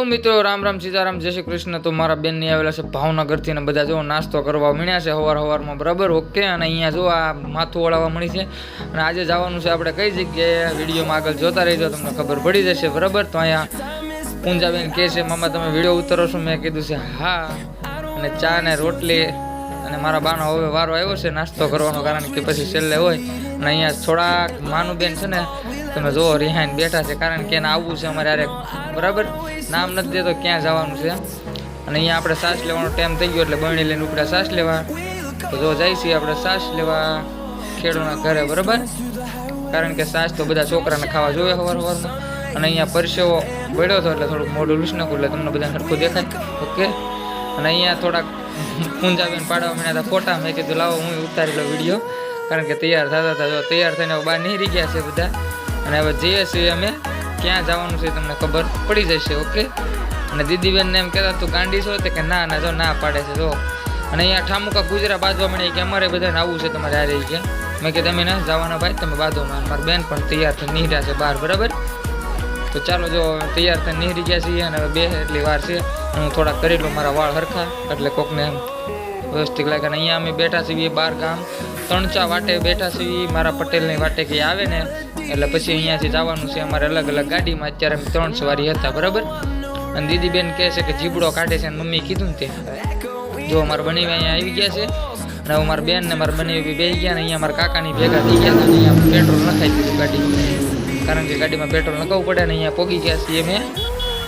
Hello મિત્રો, રામ રામ સીતારામ, જય શ્રી કૃષ્ણ. તો મારા બેનની આવેલા છે ભાવનગરથી ને બધા જો નાસ્તો કરવા મળ્યા છે હવાર હવારમાં, બરાબર? ઓકે, અને અહીંયા જો આ માથું ઓળાવવા મળી છે. અને આજે જવાનું છે આપણે કઈ જગ્યાએ? વિડીયોમાં આગળ જોતા રહીજો, તમને ખબર પડી જશે, બરાબર? તો અહીંયા પૂંજાબેન કહે છે, મામા, તમે વીડિયો ઉતારો છો? મેં કીધું છે, હા. અને ચા ને રોટલી અને મારા બાનો હવે વારો આવ્યો છે નાસ્તો કરવાનો, કારણ કે પછી છેલ્લે હોય. અને અહીંયા થોડાક માનુબેન છે ને, તમે જુઓ, રિહાઈન બેઠા છે, કારણ કે એને આવવું છે અમારે બરાબર? નામ નથી દેતો ક્યાં જવાનું છે. અને અહીંયા આપણે શ્વાસ લેવાનો ટાઈમ થઈ ગયો એટલે બરણી લઈને ઉપડા શ્વાસ લેવા. તો જો જાય છીએ આપણે શ્વાસ લેવા ખેડૂના ઘરે, બરાબર? કારણ કે શ્વાસ તો બધા છોકરાને ખાવા જોઈએ સવાર હવારમાં. અને અહીંયા પરસેવો બળ્યો હતો એટલે થોડુંક મોઢું લૂસ એટલે તમને બધા સરખું દેખાય. ઓકે? અને અહીંયા થોડાક પૂંજાબેન પાડવા માંડ્યા હતા ફોટા. મેં કીધું, લાવો, હું ઉતારી લો વીડિયો કારણ કે તૈયાર થતા હતા. તૈયાર થઈને બહાર નીકળી ગયા છે બધા. અને હવે જઈએ છીએ અમે ક્યાં જવાનું છે તમને ખબર પડી જશે ઓકે અને દીદીબેનને એમ કહેતા, તું ગાંડી છો? તો કે, ના ના, જો, ના પાડે છે, જો. અને અહીંયા ઠામુકા ગુજરા બાંધવા મળે કે અમારે બધાને આવવું છે, તમારે આ રહી કે મેં કે તમે ના જવાના ભાઈ, તમે બાંધો માં મારી બેન પણ તૈયાર થઈને નીકળ્યા છે બહાર, બરાબર? તો ચાલો, જો તૈયાર થઈને નીકળી ગયા છીએ અને હવે બે એટલી વાર છે. હું થોડાક કરી લઉં મારા વાળ હરખા, એટલે કોકને એમ વ્યવસ્થિત લાગે. અને અહીંયા અમે બેઠા છીએ બાર ગામ. ત્રણચા વાટે બેઠા છીએ. મારા પટેલની વાટે કે આવે ને એટલે પછી અહીંયાથી જવાનું છે. અમારે અલગ અલગ ગાડીમાં. અત્યારે અમે ત્રણ સવારી હતા, બરાબર? અને દીદીબેન કહે છે કે જીબડો કાઢે છે અને મમ્મી કીધું તે. જો અમારે બની અહીંયા આવી ગયા છે. અને હવે બેન ને મારા બની બે ગયા ને અહીંયા મારા કાકાની ભેગા થઈ ગયા હતા અહીંયા પેટ્રોલ નખાઈ દીધું ગાડી કારણ કે ગાડીમાં પેટ્રોલ નખાવવું પડે ને અહીંયા પોગી ગયા છીએ અમે.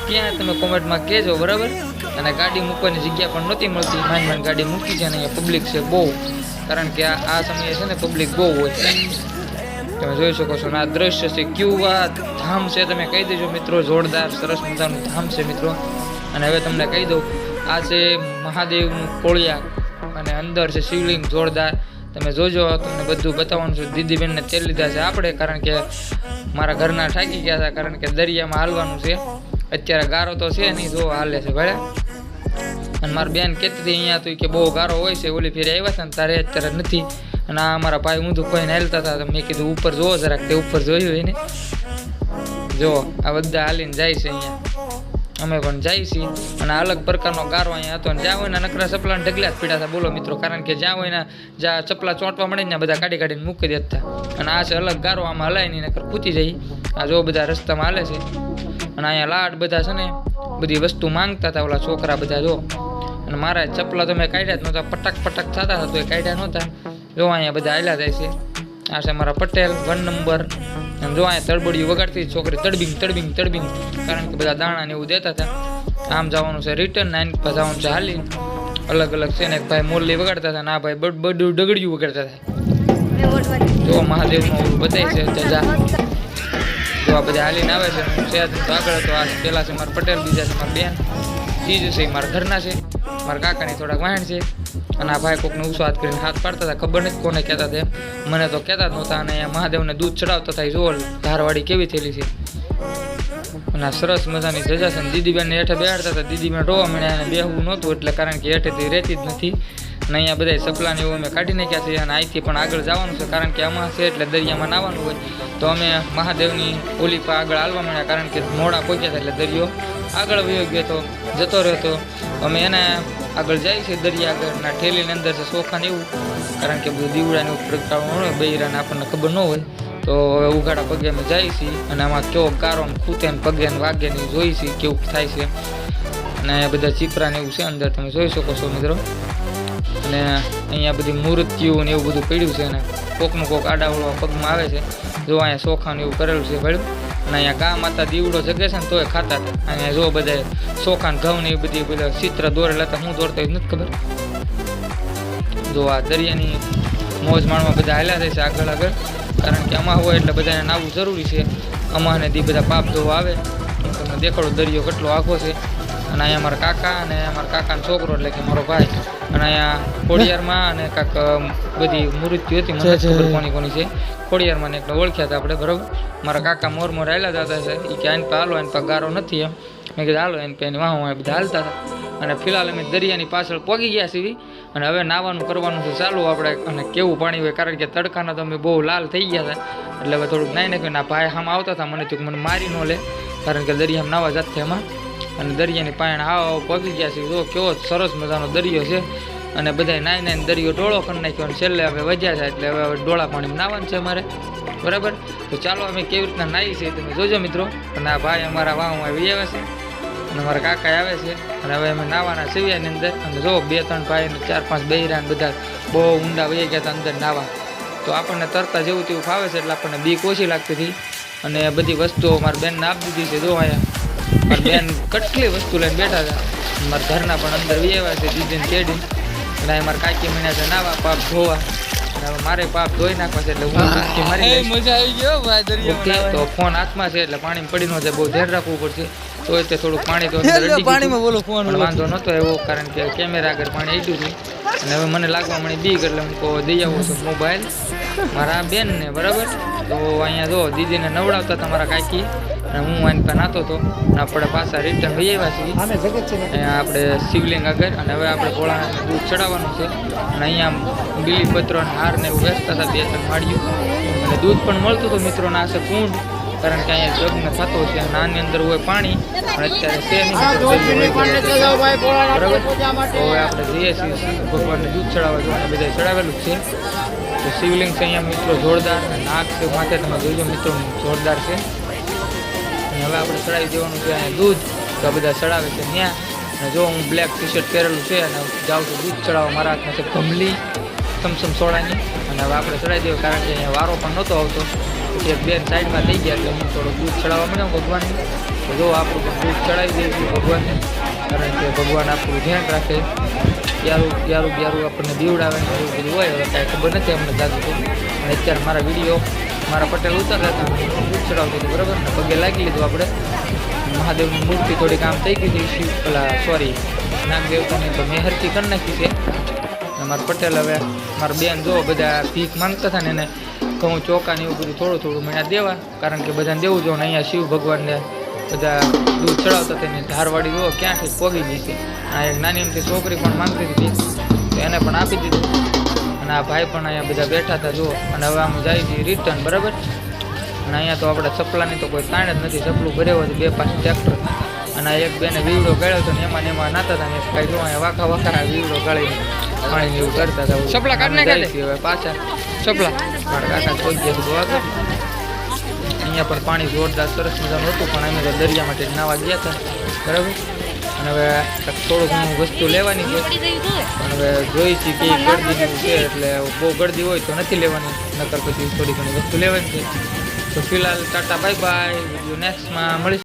ત્યાં તમે કોમેન્ટમાં કહેજો, બરાબર? અને ગાડી મૂકવાની જગ્યા પણ નહોતી મળતી. માંડ માંડ ગાડી મૂકી છે અને અહીંયા પબ્લિક છે બહુ. કારણ કે આ આ સમયે છે ને પબ્લિક બહુ હોય. તમે જોઈ શકો છો આ દ્રશ્ય છે કેવું ધામ છે. તમે કહી દેજો મિત્રો, જોરદાર, સરસ મજાનું ધામ છે મિત્રો. અને હવે તમને કહી દઉં, આ છે મહાદેવનું કોળિયા અને અંદર છે શિવલિંગ જોરદાર. તમે જોજો, તમને બધું બતાવવાનું છે. દીદીબેનને તેલ લીધા છે આપણે, કારણ કે મારા ઘરના થાકી ગયા હતા, કારણ કે દરિયામાં હાલવાનું છે. અત્યારે ગારો તો છે નહીં, જો હાલે છે ભલે. અને મારી બેન કહેતી હતી અહીંયા તો કે બહુ ગારો હોય છે, ઓલી ફેરી આવ્યા હતા ને તારે અત્યારે નથી. અને આ મારા ભાઈ ઊંધું કોઈને હાલતા હતા મેં કીધું ઉપર જોવો જરાક તે ઉપર જોયું એને જો, આ બધા હાલીને જાય છે અહીંયા. અમે પણ જાય છીએ. અને અલગ પ્રકારનો ગારો અહીંયા હતો. અને જ્યાં હોય ને નકરા ચપલાને ઢગલા જ પીડા હતા, બોલો મિત્રો, કારણ કે જ્યાં હોય ને જ્યાં ચપલા ચોંટવા મળે ને બધા કાઢી કાઢીને મૂકી દેતા અને આ છે અલગ ગારો, આમાં હલાય નહીં, નકર ખૂતી જાય. આ જો બધા રસ્તામાં હાલે છે. અને અહીંયા લાડ બધા છે ને, બધી વસ્તુ માંગતા હતા ઓલા છોકરા બધા, જો. અને મારા ચપલા તો મેં કાઢ્યા જ નહોતા, પટક પટક થતા હતા તો એ કાઢ્યા નહોતા. જો અહીંયા બધા હાલ્યા જાય છે. આ છે મારા પટેલ, વન નંબર. અને જો અહીંયા તડબડિયું વગાડતી છોકરી તડબિંગ તડબિંગ તડબિંગ. કારણ કે બધા દાણા ને એવું દેતા હતા. આમ જવાનું છે રિટર્ન નાઇન જવાનું છે હાલી. અલગ અલગ છે ને એક ભાઈ મોરલી વગાડતા હતા ને આ ભાઈ બધું ડગડિયું વગાડતા હતા. જો મહાદેવનું ઓલું બતાય છે જજા જો. આ બધા હાલીને આવે છે. તો આગળ હતો. આ પેલા છે મારા પટેલ, બીજા છે મારા બેન. ત્રીજું છે મારા ઘરના છે. મારા કાકાની થોડાક વાહણ છે અને આ ભાઈ કોકને ઉસો હાથ કરીને હાથ પાડતા હતા. ખબર નથી કોને કહેતા તે મને તો કહેતા જ નહોતા અને મહાદેવને દૂધ ચડાવતા થાય જોવો ધારવાડી કેવી થયેલી છે. અને આ સરસ મજાની જજા દીદીબેનને હેઠે બેહાડતા હતા. દીદીબેન રોવા મળ્યા અને બેહવું નહોતું એટલે કારણ કે હેઠેથી રહેતી જ નથી. અને અહીંયા બધા સપલાને એવું અમે કાઢી નાખ્યા છે અને અહીંથી પણ આગળ જવાનું છે કારણ કે આમાં છે એટલે દરિયામાં નાવાનું હોય. તો અમે મહાદેવની ઓલી પર આગળ હાલવા માંડ્યા કારણ કે મોડા પહોંચ્યા હતા એટલે દરિયો આગળ વયો ગયો તો, જતો રહ્યો તો અમે એને આગળ જાય છે દરિયા આગળના ઠેલીની અંદર છે સોખાને એવું. કારણ કે બધું દીવડાને પ્રગટાવવાનું હોય, બૈરાને આપણને ખબર ન હોય. તો હવે ઉઘાડા પગે અમે જાય છીએ અને આમાં ચોક કારો ખૂતે ને પગે ને વાગે ને જોઈ છીએ કેવું થાય છે. અને અહીંયા બધા ચીપરા ને એવું છે અંદર, તમે જોઈ શકો છો મિત્રો. અને અહીંયા બધી મૂર્તિઓ ને એવું બધું પડ્યું છે અને કોકનું કોક આડાવડવા પગમાં આવે છે. જો અહીંયા સોખા એવું કરેલું છે ભળ્યું અને અહીંયા ગા માતા દીવડો જગે છે ને તોય ખાતા હતા. અહીંયા જો બધા ચોખાન ઘઉં ને એ બધી બધા ચિત્ર દોરેલા હતા, હું દોરતા નથી ખબર. જો આ દરિયાની મોજ માણવા બધા હાલ્યા થાય છે આગળ આગળ. કારણ કે અમા હોય એટલે બધાને નાવું જરૂરી છે. અમાને દી બધા પાપ ધોવા આવે તમને દેખાડો દરિયો કેટલો આખો છે. અને અહીંયા મારા કાકા અને અમારા કાકાનો છોકરો એટલે કે મારો ભાઈ. અને અહીંયા ખોડિયારમાં અને કાંક બધી મૃત્યુ હતી મને ખબર કોની કોની છે. ખોડિયારમાં એકને ઓળખ્યા હતા આપણે બરાબર? મારા કાકા મોર મોર આવેલા હતા છે એ કે આને હાલો એને પા ગારો નથી એમ. મેં કીધું હાલો એને પેન વાહ વાહ બધા હાલતા હતા. અને ફિલહાલ અમે દરિયાની પાછળ પગી ગયા છીએ અને હવે નાવાનું કરવાનું છે ચાલુ આપણે અને કેવું પાણી હોય કારણ કે તડકાના તો અમે બહુ લાલ થઈ ગયા હતા. એટલે હવે થોડુંક નાઈ નાખ્યું ના ભાઈ આમ આવતા હતા મને થયું મને મારી ન લે કારણ કે દરિયામાં નાવા જાત એમાં. અને દરિયાની પાણી આવો પગી ગયા છે. જો કેવો સરસ મજાનો દરિયો છે. અને બધા નાઈ નાઈને દરિયો ડોળો કરી નાખ્યો અને છેલ્લે હવે વધ્યા છે એટલે હવે ડોળા પાણી નાવાનું છે અમારે. બરાબર? તો ચાલો અમે કેવી રીતના નાહી છે તમે જોજો મિત્રો. અને આ ભાઈ અમારા વાહમાં આવી આવે છે. અને અમારા કાકા આવે છે. અને હવે અમે નાવાના સિવિયાની અંદર. અને જો બે ત્રણ ભાઈ અને ચાર પાંચ બૈરા બધા બહુ ઊંડા વહી ગયા હતા અંદર નાવા. તો આપણને તરતા જેવું તેવું ફાવે છે એટલે આપણને બીક ઓછી લાગતી હતી. અને બધી વસ્તુઓ મારી બેનને આપી દીધી છે. જો અહીંયા મારી બેન કેટલી વસ્તુ લઈને બેઠા હતા મારા ઘરના પણ અંદર વી આવ્યા છે દીદીને તેડીને અને મારા કાકી મહિના છે નાવા પાપ ધોવા. મારે પાપ ધોઈ નાખવા છે એટલે હું મારી મજા આવી ગયો ઓકે તો ફોન હાથમાં છે એટલે પાણી પડી નો છે બહુ ધ્યાન રાખવું પડશે. તો તે થોડું પાણી તો. પાણીમાં બોલો ફોન વાંધો નતો એવો કારણ કે કેમેરા આગળ પાણી અડ્યું હતું. અને હવે મને લાગવા મળી બીક એટલે હું કહો દઈ આવું છું મોબાઈલ મારા બેન ને બરાબર? તો અહીંયા જો દીદીને નવડાવતા તમારા મારા કાકી. અને હું આની પાસે નાતો હતો આપણે પાછા રિટર્ન લઈ આવ્યા છીએ. અહીંયા આપણે શિવલિંગ આગળ અને હવે આપણે ભોળાનાથને દૂધ ચડાવવાનું છે. અને અહીંયા બીલીપત્રો અને હાર ને એવું વેચતા હતા બે ત્રણ માળીયું અને દૂધ પણ મળતું હતું મિત્રોના આશે કુંડ. કારણ કે અહીંયા જગ્ન થતો છે અને આની અંદર હોય પાણી. પણ અત્યારે છે હવે આપણે જઈએ છીએ ભગવાનને દૂધ ચડાવવા જોવા. બધા ચડાવેલું છે. તો શિવલિંગ છે અહીંયા મિત્રો જોરદાર. નાગ છે માથે તમે જોજો મિત્રો જોરદાર છે. અને હવે આપણે ચડાવી દેવાનું છે અહીંયા દૂધ. તો આ બધા ચડાવે છે ત્યાં. અને જો હું બ્લેક ટી શર્ટ પહેરેલું છે અને જાઉં છું દૂધ ચડાવવા મારા હાથમાં છે ગમલી સમસમ સોડાની. અને હવે આપણે ચડાવી દેવું કારણ કે અહીંયા વારો પણ નહોતો આવતો. પછી બેન સાઈડમાં થઈ ગયા એટલે હું થોડું દૂધ ચડાવવા મળ્યો ભગવાનને. તો જો આપણું દૂધ ચડાવી છીએ ભગવાનને. કારણ કે ભગવાન આપણું ધ્યાન રાખે. યારું યારું યારું આપણને બીવડાવે એવું બધું હોય, હવે કાંઈ ખબર નથી અમને દાદુ અને અત્યારે મારા વીડિયો મારા પટેલ ઉતરતા હતા. દૂધ ચડાવતો હતો, બરાબર? ને પગે લાગી લીધું આપણે. મહાદેવની મૂર્તિ થોડીક આમ થઈ ગઈ હતી, શિવ, પેલા સોરી નાગદેવતાની તો મેં હરકી કરી નાખી છે. મારા પટેલ હવે, મારા બેન જો બધા ભીખ માંગતા હતા ને એને ઘઉં, ચોખા ને એવું બધું થોડું થોડું મને દેવા. કારણ કે બધાને દેવું જોઈએ અહીંયા શિવ ભગવાનને બધા દૂધ ચડાવતા હતા ને ધારવાડી જો ક્યાંથી પોગી ગઈ હતી આ એક નાની એમથી છોકરી પણ માંગતી હતી, તો એને પણ આપી દીધું. અને આ ભાઈ પણ અહીંયા બધા બેઠા હતા જુઓ. અને હવે આમ જાય છે રિટર્ન બરાબર? અને અહીંયા તો આપણે ચપલાની તો કોઈ તાણ જ નથી. ચપલું ભર્યો હતું બે પાંચ ટ્રેક્ટર અને આ એક બેને વીવડો ગાળ્યો હતો ને એમાં એમાં નાતા હતા. ને એક જો અહીંયા વાખા વાખા વીવડો ગાળીને પાણી એવું કરતા હતા. ચપલા કાઢ અમે નાખ્યા જાય છીએ હવે પાછા. ચપલા મારા કાકા કોઈ ગયા બહુ અહીંયા પણ પાણી જોરદાર સરસ મજાનું હતું પણ અમે તો દરિયા માટે નાવા ગયા હતા. બરાબર? અને હવે થોડું ઘણું વસ્તુ લેવાની છે. પણ હવે જોઈ છે કે ગળદી છે એટલે બહુ ગળદી હોય તો નથી લેવાની. નકર પછી થોડી ઘણી વસ્તુ લેવાની છે. તો ફિલહાલ ટાટા બાય બાય. વીડિયો નેક્સ્ટમાં મળીશું.